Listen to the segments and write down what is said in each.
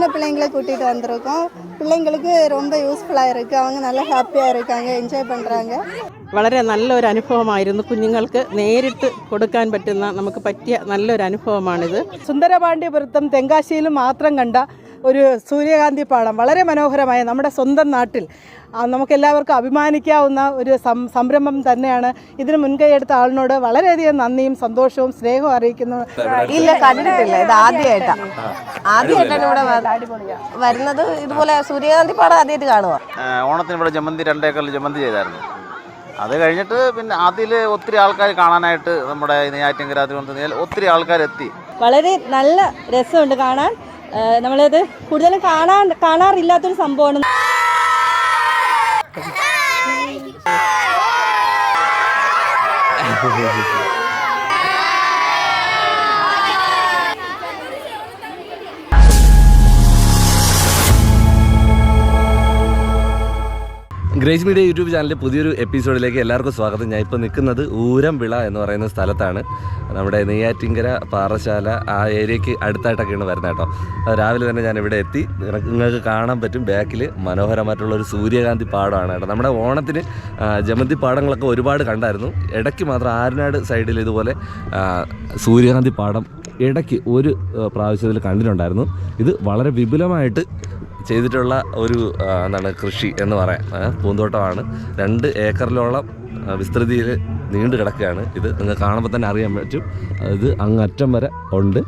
சின்ன பிள்ளைங்களை கூட்டிகிட்டு வந்திருக்கோம் பிள்ளைங்களுக்கு ரொம்ப யூஸ்ஃபுல்லாக இருக்குது அவங்க நல்லா ஹாப்பியாக இருக்காங்க என்ஜாய் பண்ணுறாங்க വളരെ നല്ലൊരു അനുഭവമായിരുന്നു കുഞ്ഞുങ്ങൾക്ക് നേരിട്ട് കൊടുക്കാൻ പറ്റുന്ന നമുക്ക് പറ്റിയ നല്ലൊരു അനുഭവമാണിത് സുന്ദരപാണ്ഡ്യപുരത്തും തെങ്കാശിയിലും മാത്രം കണ്ട ഒരു സൂര്യകാന്തി പാടം വളരെ മനോഹരമായ നമ്മുടെ സ്വന്തം നാട്ടിൽ നമുക്കെല്ലാവർക്കും അഭിമാനിക്കാവുന്ന ഒരു സം സംരംഭം തന്നെയാണ്. ഇതിന് മുൻകൈയെടുത്ത ആളിനോട് വളരെയധികം നന്ദിയും സന്തോഷവും സ്നേഹവും അറിയിക്കുന്നു. ഇല്ല കണ്ടിട്ടില്ല. ഇത് ആദ്യമായിട്ടാണ് ആദ്യമായിട്ടാണ് ഇവിടെ വരുന്നത്. ഇതുപോലെ സൂര്യകാന്തി പാടം ആദ്യമായിട്ട് കാണുക ഓണത്തിന് ഇവിടെ ജമന്തി രണ്ടേക്കറിൽ ജമന്തി ചെയ്തായിരുന്നു. അത് കഴിഞ്ഞിട്ട് പിന്നെ അതിൽ ഒത്തിരി ആൾക്കാർ കാണാനായിട്ട് നമ്മുടെ നെയ്യാറ്റിൻകര തിരുവനന്തപുരം ഒത്തിരി ആൾക്കാർ എത്തി വളരെ നല്ല രസമുണ്ട് കാണാൻ. നമ്മളത് കൂടുതലും കാണാൻ കാണാറില്ലാത്തൊരു സംഭവമാണ്. ഗ്രേസ് മീഡിയ യൂട്യൂബ് ചാനലിലെ പുതിയൊരു എപ്പിസോഡിലേക്ക് എല്ലാവർക്കും സ്വാഗതം. ഞാൻ ഇപ്പോൾ നിൽക്കുന്നത് ഊരംവിള എന്ന് പറയുന്ന സ്ഥലത്താണ്. നമ്മുടെ നെയ്യാറ്റിങ്കര പാറശാല ആ ഏരിയയ്ക്ക് അടുത്തായിട്ടൊക്കെയാണ് വരുന്നത് കേട്ടോ. രാവിലെ തന്നെ ഞാൻ ഇവിടെ എത്തി. നിങ്ങൾക്ക് കാണാൻ പറ്റും. ബാക്കിൽ മനോഹരമായിട്ടുള്ള ഒരു സൂര്യകാന്തി പാടമാണ് കേട്ടോ. നമ്മുടെ ഓണത്തിന് ജമന്തി പാടങ്ങളൊക്കെ ഒരുപാട് കണ്ടായിരുന്നു. ഇടയ്ക്ക് മാത്രം ആരനാട് സൈഡിൽ ഇതുപോലെ സൂര്യകാന്തി പാടം ഇടയ്ക്ക് ഒരു പ്രാവശ്യത്തിൽ കണ്ടിട്ടുണ്ടായിരുന്നു. ഇത് വളരെ വിപുലമായിട്ട് ചെയ്തിട്ടുള്ള ഒരു എന്താണ് കൃഷി എന്ന് പറയാം. പൂന്തോട്ടമാണ്. രണ്ട് ഏക്കറിലോളം വിസ്തൃതിയിൽ നീണ്ടു കിടക്കുകയാണ്. ഇത് നിങ്ങൾ കാണുമ്പോൾ തന്നെ അറിയാൻ പറ്റും. ഇത് അങ്ങ് അറ്റം വരെ ഉണ്ട്.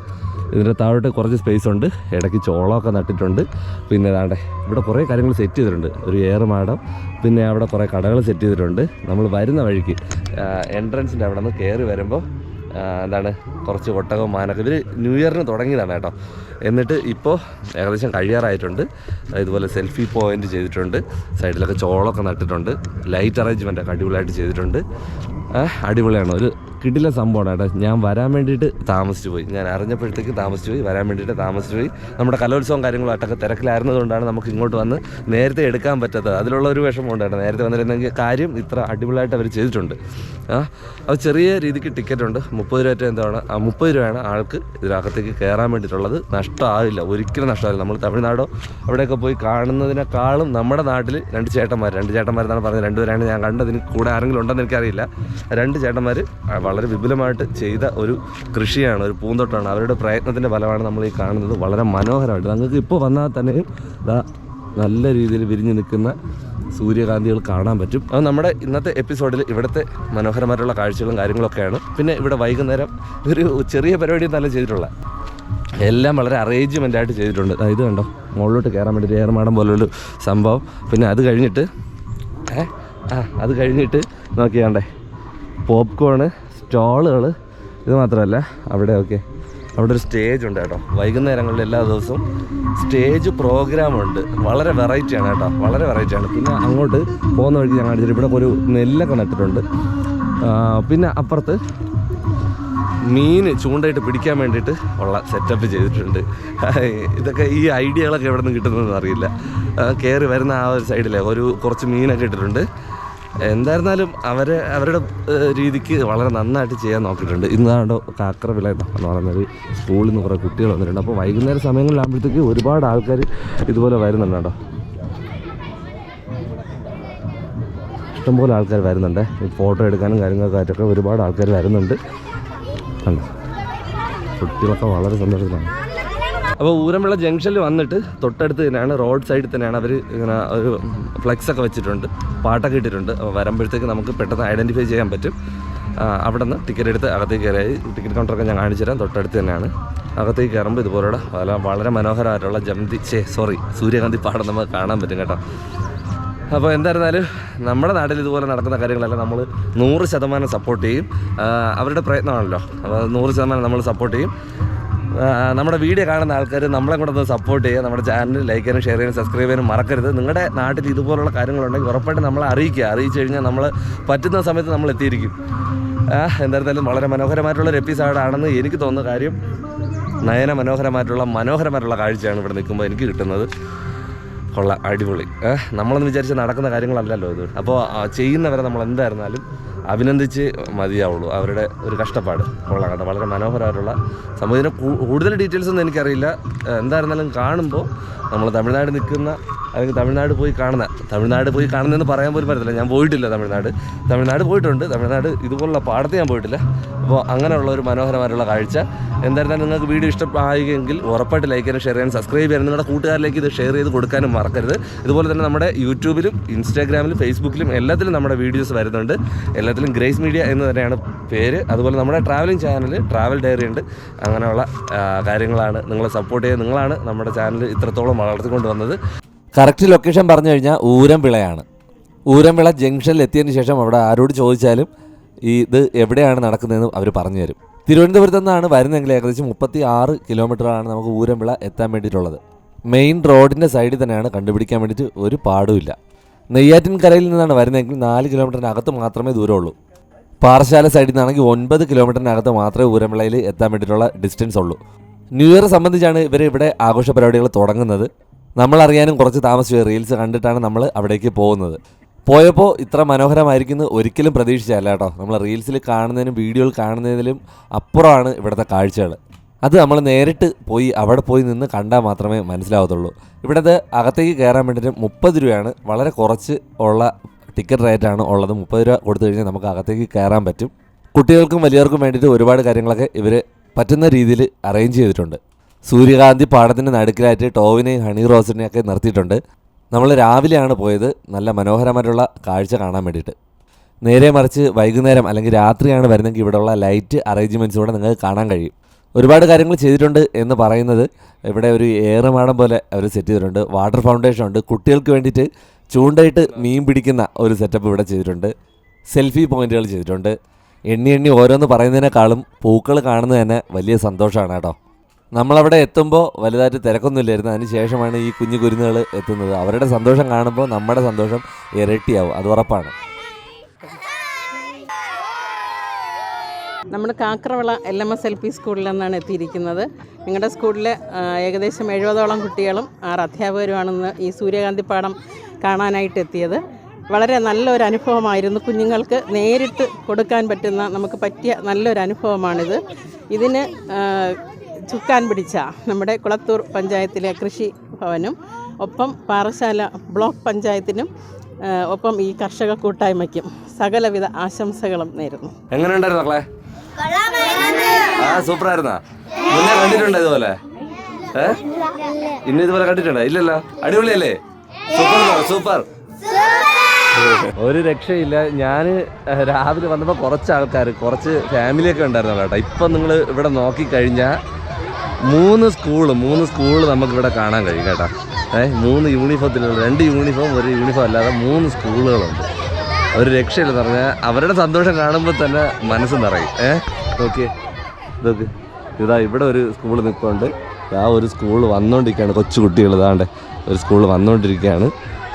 ഇതിന്റെ താഴോട്ട് കുറച്ച് സ്പേസ് ഉണ്ട്. ഇടയ്ക്ക് ചോളമൊക്കെ നട്ടിട്ടുണ്ട്. പിന്നെ അതാണ്ട് ഇവിടെ കുറേ കാര്യങ്ങൾ സെറ്റ് ചെയ്തിട്ടുണ്ട്. ഒരു ഏറുമാടം പിന്നെ അവിടെ കുറേ കടകൾ സെറ്റ് ചെയ്തിട്ടുണ്ട്. നമ്മൾ വരുന്ന വഴിക്ക് എൻട്രൻസിന്റെ അവിടെ നിന്ന് കയറി വരുമ്പോൾ എന്താണ് കുറച്ച് ഒട്ടകവും മാനൊക്കെ ഇവർ ന്യൂ ഇയറിന് തുടങ്ങിയതാണ് കേട്ടോ. എന്നിട്ട് ഇപ്പോൾ ഏകദേശം കഴിയാറായിട്ടുണ്ട്. ഇതുപോലെ സെൽഫി പോയിന്റ് ചെയ്തിട്ടുണ്ട്. സൈഡിലൊക്കെ ചോളൊക്കെ നട്ടിട്ടുണ്ട്. ലൈറ്റ് അറേഞ്ച്മെന്റ് ഒക്കെ അടിപൊളിയായിട്ട് ചെയ്തിട്ടുണ്ട്. അടിപൊളിയാണ്. ഒരു കിടില സംഭവമാണ് കേട്ടോ. ഞാൻ വരാൻ വേണ്ടിയിട്ട് താമസിച്ചു പോയി. ഞാൻ അറിഞ്ഞപ്പോഴത്തേക്ക് താമസിച്ചു പോയി വരാൻ വേണ്ടിയിട്ട് താമസിച്ചു പോയി. നമ്മുടെ കലോത്സവം കാര്യങ്ങളും അട്ടൊക്കെ തിരക്കിലായിരുന്നതുകൊണ്ടാണ് നമുക്ക് ഇങ്ങോട്ട് വന്ന് നേരത്തെ എടുക്കാൻ പറ്റാത്തത്. അതിലുള്ള ഒരു വിഷമം ഉണ്ടായിരുന്നു നേരത്തെ വന്നിരുന്നെങ്കിൽ കാര്യം ഇത്ര അടിപൊളിയായിട്ട് അവർ ചെയ്തിട്ടുണ്ട്. ആ അത് ചെറിയ രീതിക്ക് ടിക്കറ്റ് ഉണ്ട് മുപ്പത് രൂപ എന്താണ്? ആ മുപ്പത് രൂപയാണ് ആൾക്ക് ഇതിനകത്തേക്ക് കയറാൻ വേണ്ടിയിട്ടുള്ളത്. നഷ്ടമാവില്ല. ഒരിക്കലും നഷ്ടമാവില്ല. നമ്മൾ തമിഴ്നാടോ അവിടെയൊക്കെ പോയി കാണുന്നതിനേക്കാളും നമ്മുടെ നാട്ടിൽ രണ്ട് ചേട്ടന്മാർ രണ്ട് ചേട്ടന്മാരെന്നാണ് പറഞ്ഞത്. രണ്ടുപേരാണ് ഞാൻ കണ്ടതിന് കൂടെ ആരെങ്കിലും ഉണ്ടെന്ന് എനിക്കറിയില്ല. രണ്ട് ചേട്ടന്മാർ വളരെ വിപുലമായിട്ട് ചെയ്ത ഒരു കൃഷിയാണ് ഒരു പൂന്തോട്ടമാണ് അവരുടെ പ്രയത്നത്തിന്റെ ഫലമാണ് നമ്മൾ ഈ കാണുന്നത്. വളരെ മനോഹരമായിട്ട്. നിങ്ങൾക്ക് ഇപ്പോൾ വന്നാൽ തന്നെ ഇതാ നല്ല രീതിയിൽ വിരിഞ്ഞു നിൽക്കുന്ന സൂര്യകാന്തികൾ കാണാൻ പറ്റും. അത് നമ്മുടെ ഇന്നത്തെ എപ്പിസോഡിൽ ഇവിടുത്തെ മനോഹരമായിട്ടുള്ള കാഴ്ചകളും കാര്യങ്ങളൊക്കെയാണ്. പിന്നെ ഇവിടെ വൈകുന്നേരം ഒരു ചെറിയ പരിപാടി നല്ല ചെയ്തിട്ടുള്ള എല്ലാം വളരെ അറേഞ്ച്മെന്റ് ആയിട്ട് ചെയ്തിട്ടുണ്ട്. ഇത് കണ്ടോ? മുകളിലോട്ട് കയറാൻ വേണ്ടി ഏറമാടം പോലൊരു സംഭവം. പിന്നെ അത് കഴിഞ്ഞിട്ട് ഏ? ആ അത് കഴിഞ്ഞിട്ട് നോക്കിയാണ്ടേ. പോപ്കോണ് സ്റ്റോളുകൾ ഇത് മാത്രമല്ല അവിടെ ഓക്കെ അവിടെ ഒരു സ്റ്റേജ് ഉണ്ട് കേട്ടോ. വൈകുന്നേരങ്ങളിൽ എല്ലാ ദിവസവും സ്റ്റേജ് പ്രോഗ്രാമുണ്ട് വളരെ വെറൈറ്റിയാണ് കേട്ടോ. വളരെ വെറൈറ്റിയാണ് പിന്നെ അങ്ങോട്ട് പോകുന്ന വഴിക്ക് ഞാൻ കാണിച്ചിട്ട് ഇവിടെ ഒരു നെല്ലൊക്കെ നട്ടിട്ടുണ്ട്. പിന്നെ അപ്പുറത്ത് മീൻ ചൂണ്ടയിട്ട് പിടിക്കാൻ വേണ്ടിയിട്ട് ഉള്ള സെറ്റപ്പ് ചെയ്തിട്ടുണ്ട്. ഇതൊക്കെ ഈ ഐഡിയകളൊക്കെ എവിടെ നിന്ന് കിട്ടുന്നതെന്ന് അറിയില്ല. കയറി വരുന്ന ആ ഒരു സൈഡിലെ ഒരു കുറച്ച് മീനൊക്കെ ഇട്ടിട്ടുണ്ട്. എന്തായിരുന്നാലും അവരെ അവരുടെ രീതിക്ക് വളരെ നന്നായിട്ട് ചെയ്യാൻ നോക്കിയിട്ടുണ്ട്. ഇന്നാണ്ടോ കാക്കറ വിള എന്ന് പറയുന്നത് സ്കൂളിൽ നിന്ന് കുറേ കുട്ടികൾ വന്നിട്ടുണ്ട്. അപ്പോൾ വൈകുന്നേര സമയങ്ങളിലാകുമ്പോഴത്തേക്ക് ഒരുപാട് ആൾക്കാർ ഇതുപോലെ വരുന്നുണ്ട് കേട്ടോ. ഇഷ്ടംപോലെ ആൾക്കാർ വരുന്നുണ്ട്. ഫോട്ടോ എടുക്കാനും കാര്യങ്ങൾക്കായിട്ടൊക്കെ ഒരുപാട് ആൾക്കാർ വരുന്നുണ്ട്. കണ്ടോ? കുട്ടികളൊക്കെ വളരെ സന്തോഷത്തിലാണ്. അപ്പോൾ ഊരമ്പിള ജംഗ്ഷനിൽ വന്നിട്ട് തൊട്ടടുത്ത് തന്നെയാണ് റോഡ് സൈഡിൽ തന്നെയാണ് അവർ ഇങ്ങനെ ഒരു ഫ്ലെക്സ് ഒക്കെ വെച്ചിട്ടുണ്ട് പാട്ടൊക്കെ ഇട്ടിട്ടുണ്ട്. അപ്പോൾ വരുമ്പോഴത്തേക്ക് നമുക്ക് പെട്ടെന്ന് ഐഡന്റിഫൈ ചെയ്യാൻ പറ്റും. അവിടെ നിന്ന് ടിക്കറ്റ് എടുത്ത് അകത്തേക്ക് കയറി ടിക്കറ്റ് കൗണ്ടറൊക്കെ ഞാൻ കാണിച്ചു തരാം. തൊട്ടടുത്ത് തന്നെയാണ്. അകത്തേക്ക് കയറുമ്പോൾ ഇതുപോലുള്ള വളരെ മനോഹരമായിട്ടുള്ള ജമന്തി ചേ സോറി സൂര്യകാന്തി പാടം നമുക്ക് കാണാൻ പറ്റും കേട്ടോ. അപ്പോൾ എന്തായിരുന്നാലും നമ്മുടെ നാട്ടിൽ ഇതുപോലെ നടക്കുന്ന കാര്യങ്ങളെല്ലാം നമ്മൾ നൂറ് ശതമാനം സപ്പോർട്ട് ചെയ്യും. അവരുടെ പ്രയത്നമാണല്ലോ. അപ്പോൾ നൂറ് ശതമാനം നമ്മൾ സപ്പോർട്ട് ചെയ്യും. നമ്മുടെ വീഡിയോ കാണുന്ന ആൾക്കാർ നമ്മളെ കൂടെ ഒന്ന് സപ്പോർട്ട് ചെയ്യുക. നമ്മുടെ ചാനൽ ലൈക്ക് ചെയ്യാനും ഷെയർ ചെയ്യാനും സബ്സ്ക്രൈബ് ചെയ്യാനും മറക്കരുത്. നിങ്ങളുടെ നാട്ടിൽ ഇതുപോലുള്ള കാര്യങ്ങളുണ്ടെങ്കിൽ ഉറപ്പായിട്ട് നമ്മളെ അറിയിക്കുക. അറിയിച്ചു കഴിഞ്ഞാൽ നമ്മൾ പറ്റുന്ന സമയത്ത് നമ്മൾ എത്തിയിരിക്കും. എന്തായിരുന്നാലും വളരെ മനോഹരമായിട്ടുള്ള ഒരു എപ്പിസോഡാണെന്ന് എനിക്ക് തോന്നുന്ന കാര്യം നയന മനോഹരമായിട്ടുള്ള മനോഹരമായിട്ടുള്ള കാഴ്ചയാണ് ഇവിടെ നിൽക്കുമ്പോൾ എനിക്ക് കിട്ടുന്നത്. കൊള്ളാം. അടിപൊളി. നമ്മളെന്ന് വിചാരിച്ച് നടക്കുന്ന കാര്യങ്ങളല്ലല്ലോ ഇത്. അപ്പോൾ ചെയ്യുന്നവരെ നമ്മൾ എന്തായിരുന്നാലും അഭിനന്ദിച്ച് മതിയാവുള്ളൂ. അവരുടെ ഒരു കഷ്ടപ്പാട്. കൊള്ളാം വളരെ മനോഹരമായിട്ടുള്ള സംഭവത്തിന് കൂടുതൽ ഡീറ്റെയിൽസ് ഒന്നും എനിക്കറിയില്ല. എന്തായിരുന്നാലും കാണുമ്പോൾ നമ്മൾ തമിഴ്നാട് നിൽക്കുന്ന അല്ലെങ്കിൽ തമിഴ്നാട് പോയി കാണുന്ന തമിഴ്നാട് പോയി കാണുന്നതെന്ന് പറയാൻ പോലും പറ്റത്തില്ല. ഞാൻ പോയിട്ടില്ല തമിഴ്നാട്. തമിഴ്നാട് പോയിട്ടുണ്ട്. തമിഴ്നാട് ഇതുപോലുള്ള പാടത്ത് ഞാൻ പോയിട്ടില്ല. അപ്പോൾ അങ്ങനെയുള്ള ഒരു മനോഹരമായിട്ടുള്ള കാഴ്ച. എന്തായിരുന്നാലും നിങ്ങൾക്ക് വീഡിയോ ഇഷ്ടമായെങ്കിൽ ഉറപ്പായിട്ട് ലൈക്ക് ചെയ്യാനും ഷെയർ ചെയ്യാനും സബ്സ്ക്രൈബ് ചെയ്യാനും നിങ്ങളുടെ കൂട്ടുകാരിലേക്ക് ഇത് ഷെയർ ചെയ്ത് കൊടുക്കാനും മറക്കരുത്. ഇതുപോലെ തന്നെ നമ്മുടെ യൂട്യൂബിലും ഇൻസ്റ്റാഗ്രാമിലും ഫേസ്ബുക്കിലും എല്ലാത്തിലും നമ്മുടെ വീഡിയോസ് വരുന്നുണ്ട്. എല്ലാത്തിലും ഗ്രേസ് മീഡിയ എന്ന് തന്നെയാണ് പേര്. അതുപോലെ നമ്മുടെ ട്രാവലിംഗ് ചാനൽ ട്രാവൽ ഡയറി ഉണ്ട്. അങ്ങനെയുള്ള കാര്യങ്ങളാണ് നിങ്ങളെ സപ്പോർട്ട് ചെയ്യുക നിങ്ങളാണ് നമ്മുടെ ചാനൽ ഇത്രത്തോളം വളർത്തിക്കൊണ്ട് വന്നത് കറക്റ്റ് ലൊക്കേഷൻ പറഞ്ഞു കഴിഞ്ഞാൽ ഊരംവിളയാണ് ഊരംവിള ജംഗ്ഷനിൽ എത്തിയതിന് ശേഷം അവിടെ ആരോട് ചോദിച്ചാലും ഈ ഇത് എവിടെയാണ് നടക്കുന്നതെന്ന് അവർ പറഞ്ഞു തരും. തിരുവനന്തപുരത്ത് നിന്നാണ് വരുന്നതെങ്കിൽ ഏകദേശം മുപ്പത്തി ആറ് കിലോമീറ്ററാണ് നമുക്ക് ഊരംവിള എത്താൻ വേണ്ടിയിട്ടുള്ളത്. മെയിൻ റോഡിന്റെ സൈഡിൽ തന്നെയാണ് കണ്ടുപിടിക്കാൻ വേണ്ടിയിട്ട് ഒരു പാടുമില്ല നെയ്യാറ്റിൻകരയിൽ നിന്നാണ് വരുന്നതെങ്കിൽ നാല് കിലോമീറ്ററിനകത്ത് മാത്രമേ ദൂരമുള്ളൂ. പാറശാല സൈഡിൽ നിന്നാണെങ്കിൽ ഒൻപത് കിലോമീറ്ററിനകത്ത് മാത്രമേ ഊരമിളയിൽ എത്താൻ വേണ്ടിയിട്ടുള്ള ഡിസ്റ്റൻസ് ഉള്ളൂ. ന്യൂ ഇയർ സംബന്ധിച്ചാണ് ഇവർ ഇവിടെ ആഘോഷ പരിപാടികൾ തുടങ്ങുന്നത്. നമ്മളറിയാനും കുറച്ച് താമസിച്ചു റീൽസ് കണ്ടിട്ടാണ് നമ്മൾ അവിടേക്ക് പോകുന്നത്. പോയപ്പോൾ ഇത്ര മനോഹരമായിരിക്കുന്നു ഒരിക്കലും പ്രതീക്ഷിച്ചല്ല കേട്ടോ. നമ്മൾ റീൽസിൽ കാണുന്നതിനും വീഡിയോയിൽ കാണുന്നതിലും അപ്പുറമാണ് ഇവിടുത്തെ കാഴ്ചകൾ അത് നമ്മൾ നേരിട്ട് പോയി അവിടെ പോയി നിന്ന് കണ്ടാൽ മാത്രമേ മനസ്സിലാവത്തുള്ളൂ. ഇവിടുത്തെ അകത്തേക്ക് കയറാൻ വേണ്ടിയിട്ട് മുപ്പത് രൂപയാണ്. വളരെ കുറച്ച് ഉള്ള ടിക്കറ്റ് റേറ്റാണ് ഉള്ളത്. മുപ്പത് രൂപ കൊടുത്തു കഴിഞ്ഞാൽ നമുക്ക് അകത്തേക്ക് കയറാൻ പറ്റും. കുട്ടികൾക്കും വലിയവർക്കും വേണ്ടിയിട്ട് ഒരുപാട് കാര്യങ്ങളൊക്കെ ഇവർ പറ്റുന്ന രീതിയിൽ അറേഞ്ച് ചെയ്തിട്ടുണ്ട്. സൂര്യകാന്തി പാടത്തിന്റെ നടുക്കിലായിട്ട് ടോവിനെയും ഹണി റോസിനെയും ഒക്കെ നിർത്തിയിട്ടുണ്ട്. നമ്മൾ രാവിലെയാണ് പോയത്. നല്ല മനോഹരമായിട്ടുള്ള കാഴ്ച കാണാൻ വേണ്ടിയിട്ട്. നേരെ മറിച്ച് വൈകുന്നേരം അല്ലെങ്കിൽ രാത്രിയാണ് വരുന്നെങ്കിൽ ഇവിടെയുള്ള ലൈറ്റ് അറേഞ്ച്മെന്റ്സ് കൂടെ നിങ്ങൾക്ക് കാണാൻ കഴിയും. ഒരുപാട് കാര്യങ്ങൾ ചെയ്തിട്ടുണ്ട് എന്ന് പറയുന്നത് ഇവിടെ ഒരു ഏറുമാടം പോലെ അവർ സെറ്റ് ചെയ്തിട്ടുണ്ട്. വാട്ടർ ഫൗണ്ടേഷൻ ഉണ്ട്. കുട്ടികൾക്ക് വേണ്ടിയിട്ട് ചൂണ്ടയിട്ട് മീൻ പിടിക്കുന്ന ഒരു സെറ്റപ്പ് ഇവിടെ ചെയ്തിട്ടുണ്ട്. സെൽഫി പോയിന്റുകൾ ചെയ്തിട്ടുണ്ട്. എണ്ണി എണ്ണി ഓരോന്ന് പറയുന്നതിനേക്കാളും പൂക്കൾ കാണുന്നത് തന്നെ വലിയ സന്തോഷമാണ് കേട്ടോ. നമ്മളവിടെ എത്തുമ്പോൾ വലുതായിട്ട് തിരക്കൊന്നുമില്ലായിരുന്നു. അതിന് ശേഷമാണ് ഈ കുഞ്ഞു കുരുന്നുകൾ എത്തുന്നത്. അവരുടെ സന്തോഷം കാണുമ്പോൾ നമ്മുടെ സന്തോഷം ഇരട്ടിയാവും. അത് ഉറപ്പാണ്. നമ്മൾ Kakkaravila L M S L P സ്കൂളിൽ നിന്നാണ് എത്തിയിരിക്കുന്നത്. നിങ്ങളുടെ സ്കൂളിൽ ഏകദേശം എഴുപതോളം കുട്ടികളും ആറ് അധ്യാപകരുമാണെന്ന് ഈ സൂര്യകാന്തി പാഠം കാണാനായിട്ട് എത്തിയത്. വളരെ നല്ലൊരു അനുഭവമായിരുന്നു. കുഞ്ഞുങ്ങൾക്ക് നേരിട്ട് കൊടുക്കാൻ പറ്റുന്ന നമുക്ക് പറ്റിയ നല്ലൊരു അനുഭവമാണിത്. ഇതിന് ചുക്കാൻ പിടിച്ച നമ്മുടെ കുളത്തൂർ പഞ്ചായത്തിലെ കൃഷി ഭവനും ഒപ്പം പാറശാല ബ്ലോക്ക് പഞ്ചായത്തിനും ഒപ്പം ഈ കർഷക കൂട്ടായ്മയ്ക്കും സകലവിധ ആശംസകളും നേരുന്നു. എങ്ങനെയുണ്ടായിരുന്നു ആ സൂപ്പർ ആയിരുന്നാ മുന്നേ കണ്ടിട്ടുണ്ടോ ഇതുപോലെ. ഏ? ഇന്ന് ഇതുപോലെ കണ്ടിട്ടുണ്ടോ. ഇല്ലല്ലോ. അടിപൊളിയല്ലേ? Super super. ഒരു രക്ഷയില്ല. ഞാൻ രാവിലെ വന്നപ്പോൾ കുറച്ച് ആൾക്കാർ കുറച്ച് ഫാമിലിയൊക്കെ ഉണ്ടായിരുന്നു കേട്ടോ. ഇപ്പം നിങ്ങൾ ഇവിടെ നോക്കിക്കഴിഞ്ഞാൽ മൂന്ന് സ്കൂൾ മൂന്ന് സ്കൂൾ നമുക്ക് ഇവിടെ കാണാൻ കഴിയും കേട്ടോ. ഏഹ് മൂന്ന് യൂണിഫോമത്തിലുള്ള രണ്ട് യൂണിഫോം ഒരു യൂണിഫോം അല്ലാതെ മൂന്ന് സ്കൂളുകളുണ്ട് ഒരു രക്ഷയില്ലെന്ന് പറഞ്ഞാൽ അവരുടെ സന്തോഷം കാണുമ്പോൾ തന്നെ മനസ്സ് നിറയും. ഏ? നോക്കിയേ. ഇതൊക്കെ. ഇതാ ഇവിടെ ഒരു സ്കൂൾ നിൽപ്പുണ്ട്. ആ ഒരു സ്കൂൾ വന്നുകൊണ്ടിരിക്കുകയാണ് കൊച്ചു കുട്ടികൾ. ഇതാണ്ട് ഒരു സ്കൂൾ വന്നുകൊണ്ടിരിക്കുകയാണ്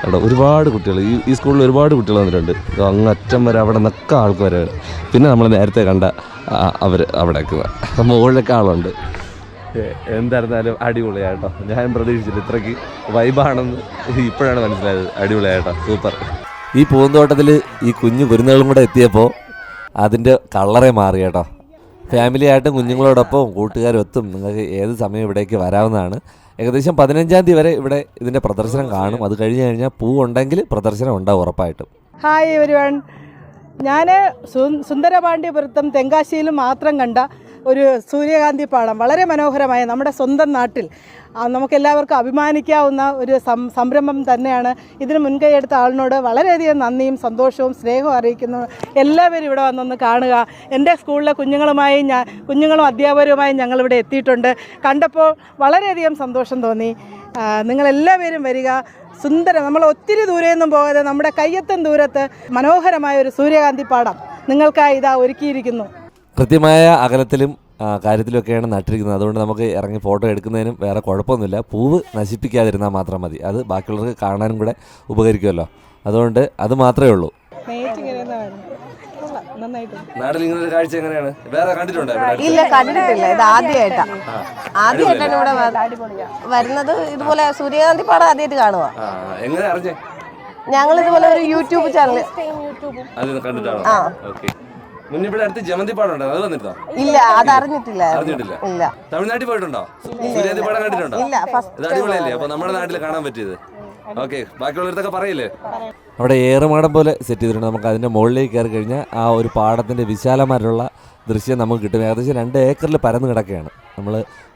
അവിടെ ഒരുപാട് കുട്ടികൾ. ഈ ഈ സ്കൂളിൽ ഒരുപാട് കുട്ടികൾ വന്നിട്ടുണ്ട്. അങ്ങ് അറ്റം വരെ അവിടെ നിന്നൊക്കെ ആൾക്കാർ പിന്നെ നമ്മൾ നേരത്തെ കണ്ട അവർ അവിടെ മുകളിലൊക്കെ ആളുണ്ട്. എന്തായിരുന്നാലും അടിപൊളിയായിട്ടോ ഞാൻ പ്രതീക്ഷിച്ചില്ല. ഇത്രയ്ക്ക് വൈബാണെന്ന് ഇപ്പോഴാണ് മനസ്സിലായത്. അടിപൊളിയായിട്ടോ സൂപ്പർ. ഈ പൂന്തോട്ടത്തിൽ ഈ കുഞ്ഞു കുരുന്നുകളും കൂടെ എത്തിയപ്പോൾ അതിന്റെ കളറേ മാറി കേട്ടോ. ഫാമിലി ആയിട്ടും കുഞ്ഞുങ്ങളോടൊപ്പം കൂട്ടുകാരും ഒത്തും നിങ്ങൾക്ക് ഏത് സമയം ഇവിടേക്ക് വരാവുന്നതാണ്. ഏകദേശം പതിനഞ്ചാം തീയതി വരെ ഇവിടെ ഇതിന്റെ പ്രദർശനം കാണും. അത് കഴിഞ്ഞ് കഴിഞ്ഞാൽ പൂ ഉണ്ടെങ്കിൽ പ്രദർശനം ഉണ്ടാവും ഉറപ്പായിട്ടും. ഹായ് എവരിവൺ ഞാൻ സുന്ദരപാണ്ഡ്യപുരത്തും തെങ്കാശിയിലും മാത്രം കണ്ട ഒരു സൂര്യകാന്തി പാടം വളരെ മനോഹരമായ നമ്മുടെ സ്വന്തം നാട്ടിൽ നമുക്കെല്ലാവർക്കും അഭിമാനിക്കാവുന്ന ഒരു സംരംഭം തന്നെയാണ്. ഇതിന് മുൻകൈ എടുത്ത ആളിനോട് വളരെയധികം നന്ദിയും സന്തോഷവും സ്നേഹവും അറിയിക്കുന്നു. എല്ലാവരും ഇവിടെ വന്നൊന്ന് കാണുക. എന്റെ സ്കൂളിലെ കുഞ്ഞുങ്ങളുമായി ഞാൻ കുഞ്ഞുങ്ങളും അധ്യാപകരുമായി ഞങ്ങളിവിടെ എത്തിയിട്ടുണ്ട്. കണ്ടപ്പോൾ വളരെയധികം സന്തോഷം തോന്നി. നിങ്ങളെല്ലാവരും വരിക. സുന്ദരം. നമ്മൾ ഒത്തിരി ദൂരെയൊന്നും പോകാതെ നമ്മുടെ കയ്യത്തും ദൂരത്ത് മനോഹരമായ ഒരു സൂര്യകാന്തി പാടം നിങ്ങൾക്കായി ഇതാ ഒരുക്കിയിരിക്കുന്നു. കൃത്യമായ അകലത്തിലും കാര്യത്തിലൊക്കെയാണ് നട്ടിരിക്കുന്നത്. അതുകൊണ്ട് നമുക്ക് ഇറങ്ങി ഫോട്ടോ എടുക്കുന്നതിനും വേറെ കുഴപ്പമൊന്നുമില്ല. പൂവ് നശിപ്പിക്കാതിരുന്നാൽ മാത്രം മതി. അത് ബാക്കിയുള്ളവർക്ക് കാണാനും കൂടെ ഉപകരിക്കുമല്ലോ. അതുകൊണ്ട് അത് മാത്രമേ ഉള്ളൂ. നാട്ടിൽ ഇങ്ങനെ ഒരു കാഴ്ച എങ്ങനെയാണ്? വേറെ കണ്ടിട്ടുണ്ടോ ഇല്ല കണ്ടിട്ടില്ല. ഇത് ആദ്യമായിട്ടാണ് ആദ്യമായിട്ടാണ് ഇവിടെ വരുന്നത്. ഇതുപോലെ സൂര്യകാന്തി പാടം ആദ്യമായിട്ട് കാണുക ആ എങ്ങനെ അറിഞ്ഞേ? ഞങ്ങൾ ഇതുപോലെ ഒരു യൂട്യൂബ് ചാനൽ കണ്ടിട്ടാണോ? ആ. ഓക്കെ. മുന്നേ ഇവിടെ അടുത്ത് ജമന്തി പാടം അത് വന്നിട്ടോ ഇല്ല അത് അറിഞ്ഞിട്ടില്ല. അറിഞ്ഞിട്ടില്ല. ഇല്ല. തമിഴ്നാട്ടിൽ പോയിട്ടുണ്ടോ? സൂര്യാന്തി പാടം കണ്ടിട്ടുണ്ടോ? ഇല്ല ഫസ്റ്റ് ഇത് അടിപൊളിയല്ലേ? അപ്പൊ നമ്മുടെ നാട്ടിൽ കാണാൻ പറ്റിയത്. ഓക്കെ ബാക്കിയുള്ളവരത്തൊക്കെ പറയില്ലേ? അവിടെ ഏറുമാടം പോലെ സെറ്റ് ചെയ്തിട്ടുണ്ട്. നമുക്ക് അതിന്റെ മുകളിലേക്ക് കയറി കഴിഞ്ഞാൽ ആ ഒരു പാടത്തിന്റെ വിശാലമായിട്ടുള്ള ദൃശ്യം നമുക്ക് കിട്ടും. ഏകദേശം രണ്ട് ഏക്കറിൽ പരന്ന് കിടക്കുകയാണ്. നമ്മൾ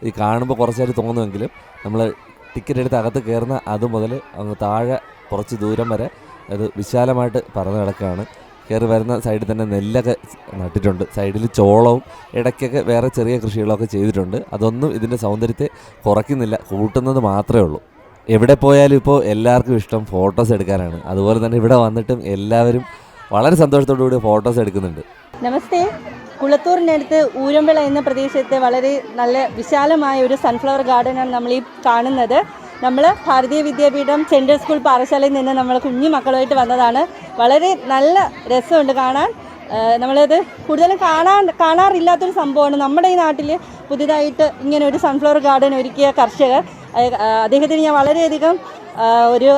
ഈ കാണുമ്പോൾ കുറച്ചായിട്ട് തോന്നുമെങ്കിലും നമ്മൾ ടിക്കറ്റ് എടുത്ത് അകത്ത് കയറുന്ന അത് മുതൽ അങ്ങ് താഴെ കുറച്ച് ദൂരം വരെ അത് വിശാലമായിട്ട് പരന്ന് കിടക്കുകയാണ്. കയറി വരുന്ന സൈഡിൽ തന്നെ നെല്ലൊക്കെ നട്ടിട്ടുണ്ട്. സൈഡിൽ ചോളവും ഇടയ്ക്കൊക്കെ വേറെ ചെറിയ കൃഷികളൊക്കെ ചെയ്തിട്ടുണ്ട്. അതൊന്നും ഇതിന്റെ സൗന്ദര്യത്തെ കുറയ്ക്കുന്നില്ല കൂട്ടുന്നത് മാത്രമേ ഉള്ളൂ. എവിടെ പോയാലും ഇപ്പോൾ എല്ലാവർക്കും ഇഷ്ടം ഫോട്ടോസ് എടുക്കാനാണ്. അതുപോലെ തന്നെ ഇവിടെ വന്നിട്ടും എല്ലാവരും വളരെ സന്തോഷത്തോടു കൂടി ഫോട്ടോസ് എടുക്കുന്നുണ്ട്. നമസ്തേ. കുളത്തൂരിനടുത്ത് ഊരമ്പിള എന്ന പ്രദേശത്തെ വളരെ നല്ല വിശാലമായ ഒരു സൺഫ്ലവർ ഗാർഡനാണ് നമ്മൾ ഈ കാണുന്നത്. നമ്മൾ ഭാരതീയ വിദ്യാപീഠം സെൻട്രൽ സ്കൂൾ പാറശാലയിൽ നിന്ന് നമ്മൾ കുഞ്ഞു മക്കളുമായിട്ട് വന്നതാണ്. വളരെ നല്ല രസമുണ്ട് കാണാൻ. നമ്മളത് കൂടുതലും കാണാൻ കാണാറില്ലാത്തൊരു സംഭവമാണ്. നമ്മുടെ ഈ നാട്ടിൽ പുതിയതായിട്ട് ഇങ്ങനെ ഒരു സൺഫ്ലവർ ഗാർഡൻ ഒരുക്കിയ കർഷകർ അദ്ദേഹത്തിന് ഞാൻ വളരെയധികം ഒരു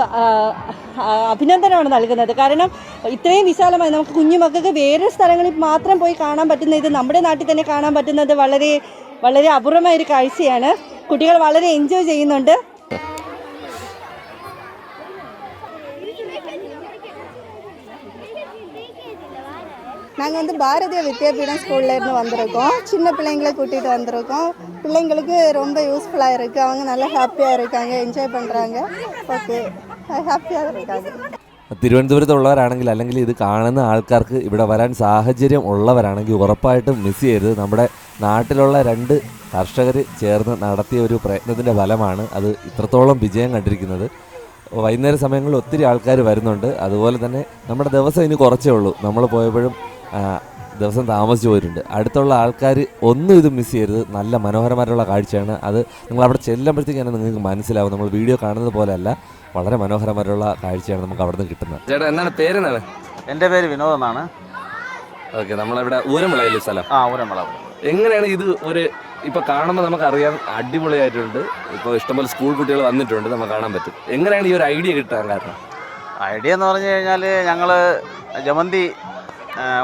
അഭിനന്ദനമാണ് നൽകുന്നത്. കാരണം ഇത്രയും വിശാലമായി നമുക്ക് കുഞ്ഞുമക്കൾക്ക് വേറെ സ്ഥലങ്ങളിൽ മാത്രം പോയി കാണാൻ പറ്റുന്ന ഇത് നമ്മുടെ നാട്ടിൽ തന്നെ കാണാൻ പറ്റുന്നത് വളരെ വളരെ അപൂർവമായ ഒരു കാഴ്ചയാണ്. കുട്ടികൾ വളരെ എൻജോയ് ചെയ്യുന്നുണ്ട്. நாங்கள் வந்து பாரதிய வித்யாபீடம் ஸ்கூல்லேருந்து வந்திருக்கோம் சின்ன பிள்ளைங்களை கூட்டிகிட்டு வந்திருக்கோம் பிள்ளைங்களுக்கு ரொம்ப யூஸ்ஃபுல்லாக இருக்குது அவங்க நல்லா ஹாப்பியாக இருக்காங்க என்ஜாய் பண்ணுறாங்க ஓகே ஹாப்பியாக இருக்காங்க തിരുവനന്തപുരത്തുള്ളവരാണെങ്കിൽ അല്ലെങ്കിൽ ഇത് കാണുന്ന ആൾക്കാർക്ക് ഇവിടെ വരാൻ സാഹചര്യം ഉള്ളവരാണെങ്കിൽ ഉറപ്പായിട്ടും മിസ് ചെയ്യരുത് നമ്മുടെ നാട്ടിലുള്ള രണ്ട് കർഷകർ ചേർന്ന് നടത്തിയ ഒരു പ്രയത്നത്തിൻ്റെ ഫലമാണ് അത് ഇത്രത്തോളം വിജയം കണ്ടിരിക്കുന്നത് വൈകുന്നേര സമയങ്ങളിൽ ഒത്തിരി ആൾക്കാർ വരുന്നുണ്ട് അതുപോലെ തന്നെ നമ്മുടെ ദിവസം ഇനി കുറച്ചേ ഉള്ളൂ നമ്മൾ പോയപ്പോഴും ആ, ദിവസം താമസിച്ചു പോയിട്ടുണ്ട് അടുത്തുള്ള ആൾക്കാർ ഒന്നും ഇത് മിസ് ചെയ്യരുത്. നല്ല മനോഹരമായിട്ടുള്ള കാഴ്ചയാണ് അത്. നിങ്ങൾ അവിടെ ചെല്ലുമ്പോഴത്തേക്ക് തന്നെ നിങ്ങൾക്ക് മനസ്സിലാവും. നമ്മൾ വീഡിയോ കാണുന്നത് പോലെയല്ല വളരെ മനോഹരമായിട്ടുള്ള കാഴ്ചയാണ് നമുക്ക് അവിടെ നിന്ന് കിട്ടുന്നത്. ചേട്ടാ എന്താണ് പേര് പേരെന്താണ്? എന്റെ പേര് വിനോദ് എന്നാണ് ഓക്കെ നമ്മളിവിടെ ഊരമിളയിലെ സ്ഥലം. ആ ഊരമുള. എങ്ങനെയാണ് ഇത് ഒരു ഇപ്പൊ കാണുമ്പോൾ നമുക്കറിയാം അടിപൊളിയായിട്ടുണ്ട്. ഇപ്പോൾ ഇഷ്ടംപോലെ സ്കൂൾ കുട്ടികൾ വന്നിട്ടുണ്ട് നമുക്ക് കാണാൻ പറ്റും. എങ്ങനെയാണ് ഈ ഒരു ഐഡിയ കിട്ടാൻ കാരണം? ഐഡിയ എന്ന് പറഞ്ഞു കഴിഞ്ഞാൽ ഞങ്ങൾ ജമന്തി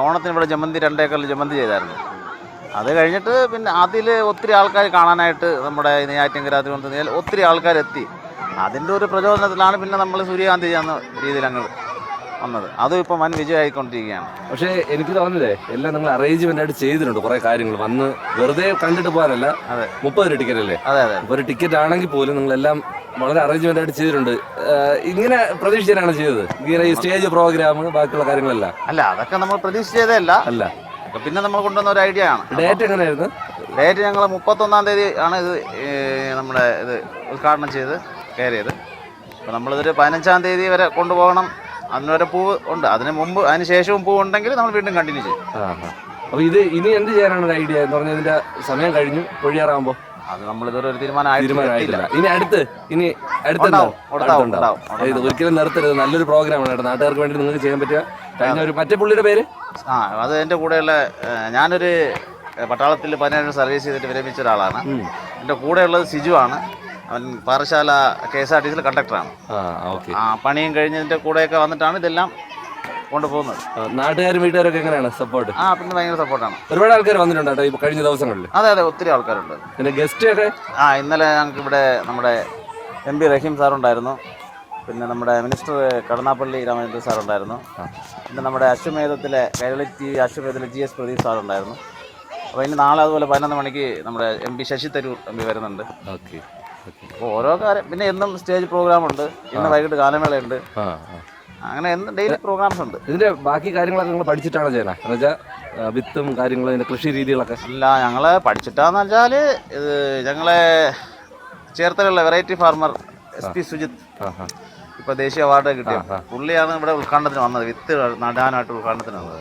ഓണത്തിന് ഇവിടെ ജമന്തി രണ്ടേക്കറിൽ ജമന്തി ചെയ്തായിരുന്നു. അത് കഴിഞ്ഞിട്ട് പിന്നെ അതിൽ ഒത്തിരി ആൾക്കാർ കാണാനായിട്ട് നമ്മുടെ നെയ്യാറ്റിൻകര തിരുവനന്തപുരം ഒത്തിരി ആൾക്കാരെത്തി. അതിന്റെ ഒരു പ്രചോദനത്തിലാണ് പിന്നെ നമ്മൾ സൂര്യകാന്തി ചെയ്യുന്ന രീതിയിൽ അങ്ങ് വന്നത്. അതും ഇപ്പം വൻ വിജയമായിക്കൊണ്ടിരിക്കുകയാണ്. പക്ഷേ എനിക്ക് തോന്നുന്നില്ലേ എല്ലാം നിങ്ങൾ അറേഞ്ച്മെന്റ് ആയിട്ട് ചെയ്തിട്ടുണ്ട്. കുറെ കാര്യങ്ങൾ വന്ന് വെറുതെ കണ്ടിട്ട് പോകാനല്ല. അതെ. മുപ്പത് രൂപ ടിക്കറ്റ് അല്ലേ അതെ അതെ. ഒരു ടിക്കറ്റ് ആണെങ്കിൽ പോലും നിങ്ങളെല്ലാം വളരെ അറേഞ്ച്മെന്റ് ആയിട്ട് ചെയ്തിട്ടുണ്ട്. ഇങ്ങനെ പ്രതീക്ഷിച്ചാണ് ചെയ്തത്. ഇങ്ങനെ ഈ സ്റ്റേജ് പ്രോഗ്രാം ബാക്കിയുള്ള കാര്യങ്ങളല്ല. അല്ല അതൊക്കെ നമ്മൾ പ്രതീക്ഷിച്ചതല്ല. അല്ല. പിന്നെ നമ്മൾ കൊണ്ടുവന്ന ഒരു ഐഡിയ ആണ്. ഡേറ്റ് എങ്ങനെയായിരുന്നു? ഡേറ്റ് ഞങ്ങൾ മുപ്പത്തൊന്നാം തീയതി ആണ് ഇത് നമ്മുടെ ഇത് ഉദ്ഘാടനം ചെയ്ത് കയറിയത്. അപ്പോൾ നമ്മളിതൊരു പതിനഞ്ചാം തീയതി വരെ കൊണ്ടുപോകണം അതിന് വരെ പൂവ് ഉണ്ട്. അതിന് മുമ്പ് അതിന് ശേഷവും പൂവ് ഉണ്ടെങ്കിൽ നമ്മൾ വീണ്ടും കണ്ടിന്യൂ ചെയ്യും. അപ്പൊ ഇത് ഇനി എന്ത് ചെയ്യാനാണ് ഒരു ഐഡിയ എന്ന് പറഞ്ഞാൽ ഇതിന്റെ സമയം കഴിഞ്ഞു. പൊഴിയാറാകുമ്പോ അത് നമ്മൾ ഇതൊരു ഒരു തീരുമാനം തീരുമാനമായിട്ടില്ല. ഇനി അടുത്ത് ഇനി അടുത്തുണ്ടാവും. ഇത് ഒരിക്കലും നിർത്തരുത്. നല്ലൊരു പ്രോഗ്രാമാണ് കേട്ടോ. നാട്ടുകാർക്ക് വേണ്ടി നിങ്ങൾക്ക് ചെയ്യാൻ പറ്റുക. കഴിഞ്ഞ ഒരു മറ്റേ പുള്ളിയുടെ പേര്? ആ അത് എന്റെ കൂടെയുള്ള ഞാനൊരു പട്ടാളത്തിൽ പതിനേഴ് സർവീസ് ചെയ്തിട്ട് വിരമിച്ച ഒരാളാണ്. എന്റെ കൂടെയുള്ളത് സിജു ആണ്. അവൻ Parassala K S R T സിയിൽ കണ്ടക്ടറാണ് ആ പണിയും കഴിഞ്ഞതിന്റെ കൂടെയൊക്കെ വന്നിട്ടാണ് ഇതെല്ലാം കൊണ്ടുപോകുന്നത്. നാട്ടുകാരും വീട്ടുകാരൊക്കെ എങ്ങനെയാണ് സപ്പോർട്ട് ആ പിന്നെ ഭയങ്കര സപ്പോർട്ടാണ് ഒരുപാട് ആൾക്കാർ വന്നിട്ടുണ്ട് കേട്ടോ കഴിഞ്ഞ ദിവസങ്ങളിൽ. അതെ അതെ ഒത്തിരി ആൾക്കാരുണ്ട്. പിന്നെ ഗസ്റ്റ് ഒക്കെ? ആ ഇന്നലെ ഞങ്ങൾക്ക് ഇവിടെ നമ്മുടെ എം പി റഹീം സാറുണ്ടായിരുന്നു പിന്നെ നമ്മുടെ മിനിസ്റ്റർ കടന്നാപ്പള്ളി രാമചന്ദ്രൻ സാറുണ്ടായിരുന്നു പിന്നെ നമ്മുടെ അശ്വമേധത്തിലെ കേരള ടി വി അശ്വമേധത്തിലെ ജി എസ് പ്രദീപ് സാറുണ്ടായിരുന്നു അപ്പോൾ ഇനി നാളെ അതുപോലെ പതിനൊന്ന് മണിക്ക് നമ്മുടെ M P Shashi Tharoor M P വരുന്നുണ്ട്. ഓക്കെ. ഓരോ കാര്യം പിന്നെ എന്നും സ്റ്റേജ് പ്രോഗ്രാം ഉണ്ട്. ഇന്ന് വൈകിട്ട് ഗാനമേളയുണ്ട്. അങ്ങനെ എന്നും ഡെയിലി പ്രോഗ്രാംസ് ഉണ്ട്. ഇതിന്റെ ബാക്കി കാര്യങ്ങളൊക്കെ നിങ്ങൾ പഠിച്ചിട്ടാണ് ചെയ്യണേ എന്ന് വെച്ചാൽ വിത്തും കാര്യങ്ങളും ഇതിന്റെ കൃഷി രീതികളൊക്കെ. അല്ല ഞങ്ങൾ പഠിച്ചിട്ടാന്ന് വെച്ചാൽ ഇത് ഞങ്ങളെ ചേർത്തലുള്ള variety farmer S P Sujith ഇപ്പൊ ദേശീയ അവാർഡ് കിട്ടിയ പുള്ളിയാണ് ഇവിടെ ഉദ്ഘാടനത്തിന് വന്നത്. വിത്ത് നടാനായിട്ട് ഉദ്ഘാടനത്തിന് വന്നത്.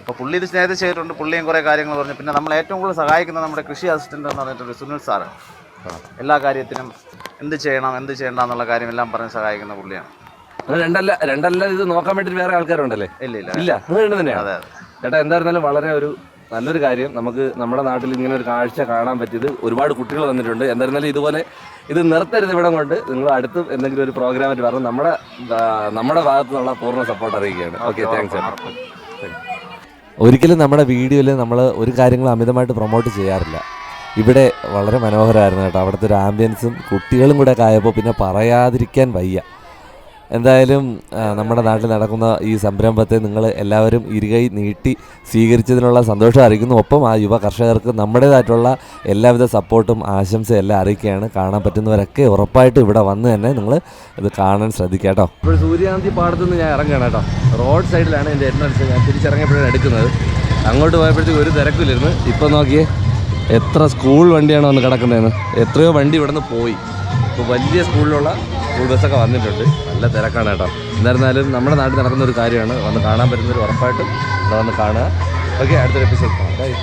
അപ്പൊ പുള്ളി ഇത് സ്നേഹത്തിൽ ചെയ്തിട്ടുണ്ട്. പുള്ളിയും കുറെ കാര്യങ്ങൾ പറഞ്ഞു. പിന്നെ നമ്മൾ ഏറ്റവും കൂടുതൽ സഹായിക്കുന്നത് നമ്മുടെ കൃഷി അസിസ്റ്റന്റ് എന്ന് പറഞ്ഞിട്ട് സുനിൽ സാറാണ്. എല്ലാ കാര്യത്തിനും എന്ത് ചെയ്യണം എന്ത് ചെയ്യണ്ട എന്നുള്ള കാര്യമെല്ലാം പറഞ്ഞ് സഹായിക്കുന്ന പുള്ളിയാണ്. രണ്ടല്ല രണ്ടല്ല ഇത് നോക്കാൻ വേണ്ടി വേറെ ആൾക്കാരുണ്ടല്ലേ? ഇല്ല ഇല്ല. ഇല്ല അത് രണ്ട് തന്നെയാണ്. അതെ അതെ. ചേട്ടാ എന്തായിരുന്നാലും വളരെ ഒരു നല്ലൊരു കാര്യം നമുക്ക് നമ്മുടെ നാട്ടിൽ ഇങ്ങനെ ഒരു കാഴ്ച കാണാൻ പറ്റിയത് ഒരുപാട് കുട്ടികൾ വന്നിട്ടുണ്ട്. എന്തായിരുന്നാലും ഇതുപോലെ ഇത് നിർത്തരുത് ഇവിടം കൊണ്ട്. നിങ്ങൾ അടുത്ത് എന്തെങ്കിലും ഒരു പ്രോഗ്രാമായിട്ട് പറഞ്ഞ് നമ്മുടെ നമ്മുടെ ഭാഗത്തു നിന്നുള്ള പൂർണ സപ്പോർട്ട് അറിയിക്കുകയാണ്. ഓക്കെ താങ്ക്സ് ഒരിക്കലും നമ്മുടെ വീഡിയോയിൽ നമ്മൾ ഒരു കാര്യങ്ങളും അമിതമായിട്ട് പ്രൊമോട്ട് ചെയ്യാറില്ല. ഇവിടെ വളരെ മനോഹരമായിരുന്നു കേട്ടോ. അവിടുത്തെ ഒരു ആംബിയൻസും കുട്ടികളും കൂടെ ആയപ്പോൾ പിന്നെ പറയാതിരിക്കാൻ വയ്യ. എന്തായാലും നമ്മുടെ നാട്ടിൽ നടക്കുന്ന ഈ സംരംഭത്തെ നിങ്ങൾ എല്ലാവരും ഇരുകൈ നീട്ടി സ്വീകരിച്ചതിനുള്ള സന്തോഷം അറിയിക്കുന്നു. ഒപ്പം ആ യുവ കർഷകർക്ക് നമ്മുടേതായിട്ടുള്ള എല്ലാവിധ സപ്പോർട്ടും ആശംസയും എല്ലാം അറിയിക്കുകയാണ്. കാണാൻ പറ്റുന്നവരൊക്കെ ഉറപ്പായിട്ടും ഇവിടെ വന്ന് തന്നെ നിങ്ങൾ ഇത് കാണാൻ ശ്രദ്ധിക്കുക കേട്ടോ. ഇപ്പോൾ സൂര്യകാന്തി പാടത്തു നിന്ന് ഞാൻ ഇറങ്ങുകയാണ് കേട്ടോ. റോഡ് സൈഡിലാണ് എന്റെ എൻട്രൻസ് ഞാൻ തിരിച്ചിറങ്ങിയപ്പോഴാണ് എടുക്കുന്നത്. അങ്ങോട്ട് പോയപ്പോഴത്തേക്ക് ഒരു തിരക്കിലിരുന്ന്. ഇപ്പം നോക്കിയേ എത്ര സ്കൂൾ വണ്ടിയാണ് വന്ന് കിടക്കുന്നതെന്ന്? എത്രയോ വണ്ടി ഇവിടെ നിന്ന് പോയി. ഇപ്പോൾ വലിയ സ്കൂളിലുള്ള സ്കൂൾ ബസ്സൊക്കെ വന്നിട്ടുണ്ട്. നല്ല തിരക്കാണ് കേട്ടോ. എന്നിരുന്നാലും നമ്മുടെ നാട്ടിൽ നടക്കുന്ന ഒരു കാര്യമാണ്. വന്ന് കാണാൻ പറ്റുന്നൊരു ഉറപ്പായിട്ടും വന്ന് കാണുക. ഓക്കെ അടുത്തൊരു എപ്പിസോഡ് കാണാം.